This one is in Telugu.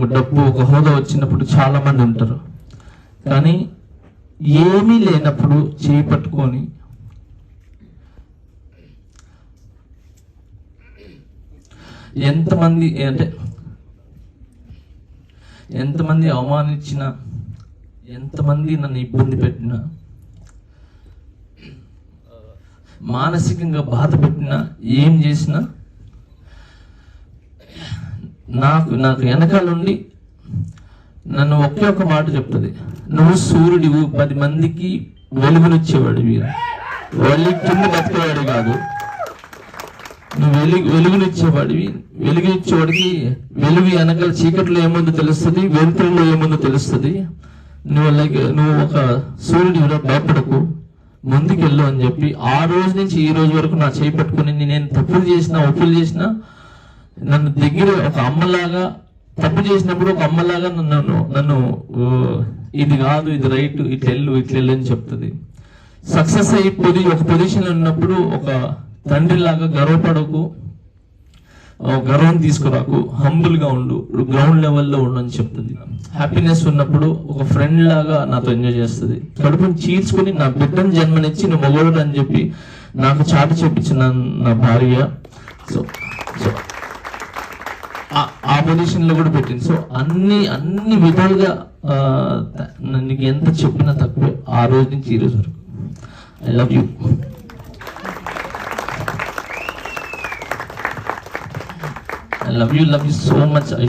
ఒక డబ్బు ఒక హోదా వచ్చినప్పుడు చాలామంది ఉంటారు. కానీ ఏమీ లేనప్పుడు చేయి పట్టుకొని ఎంతమంది అంటే ఎంతమంది అవమానించినా ఎంతమంది నన్ను ఇబ్బంది పెట్టినా మానసికంగా బాధ పెట్టినా ఏం చేసినా నాకు నాకు వెనకాలండి నన్ను ఒకే ఒక మాట చెప్తుంది. నువ్వు సూర్యుడివు పది మందికి వెలుగునిచ్చేవాడివి వెళ్ళి కింద బతికేవాడు కాదు. నువ్వు వెలుగు వెలుగునిచ్చేవాడివి. వెలుగునిచ్చేవాడికి వెలుగు వెనకాల చీకట్లో ఏముందో తెలుస్తుంది వెలుతురులో ఏముందో తెలుస్తుంది. నువ్వు లైక్ నువ్వు ఒక సూర్యుడివిరా భయపడకు. ముందుకెళ్ళు అని చెప్పి ఆ రోజు నుంచి ఈ రోజు వరకు నా చేయి పట్టుకుని నేను తప్పులు చేసినా ఒప్పులు చేసినా నన్ను దగ్గర ఒక అమ్మలాగా తప్పు చేసినప్పుడు ఒక అమ్మలాగా నన్ను నన్ను ఇది కాదు ఇది రైట్ ఇట్లెళ్ళు ఇట్లెళ్ళు అని చెప్తుంది. సక్సెస్ అయ్యి పొది ఒక పొజిషన్లో ఉన్నప్పుడు ఒక తండ్రిలాగా గర్వపడకు గర్వం తీసుకురాకు హంబుల్గా ఉండు గ్రౌండ్ లెవెల్లో ఉండు అని చెప్తుంది. హ్యాపీనెస్ ఉన్నప్పుడు ఒక ఫ్రెండ్ లాగా నాతో ఎంజాయ్ చేస్తుంది. కడుపుని చీల్చుకుని నా బిడ్డను జన్మనిచ్చి నువ్వు మొగోడు అని చెప్పి నాకు చాటి చెప్పించిన నా భార్య. సో సో ఆ- ఆ పొజిషన్లో కూడా పెట్టింది. సో అన్ని అన్ని విధాలుగా నీకు ఎంత చెప్పినా తక్కువే. ఆ రోజు నుంచి ఈ రోజు వరకు. I love you I love you love you so much I